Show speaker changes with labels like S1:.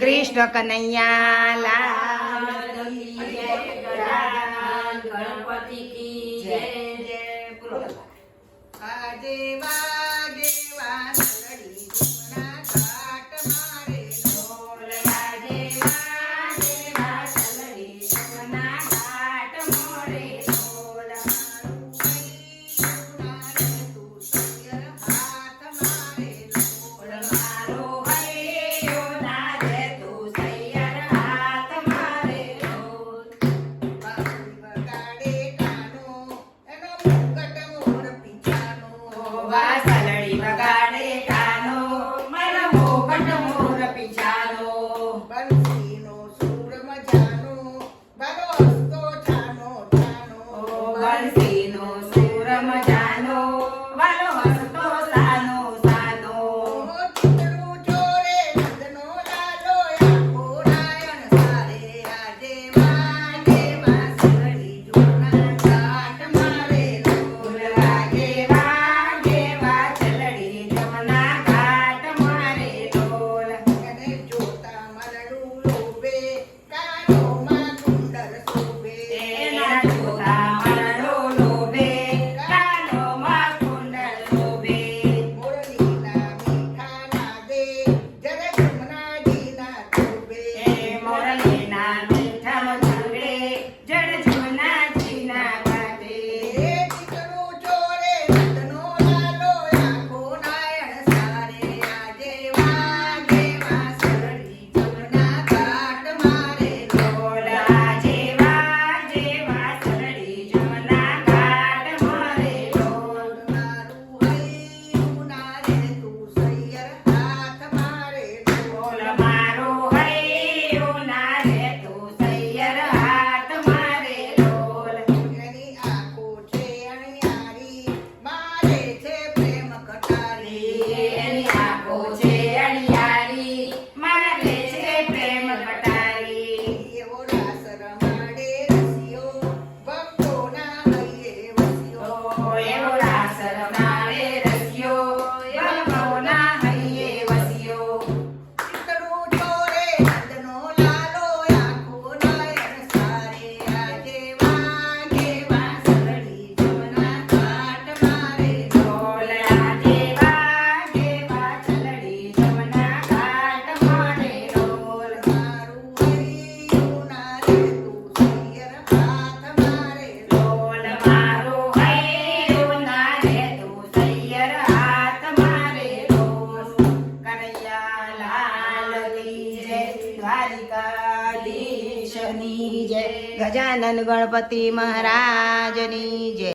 S1: કૃષ્ણ કનૈયા
S2: ગણપતિ
S3: આજે
S2: સલળી વગાડ જય.
S1: ગજાનન ગણપતિ મહારાજની જય.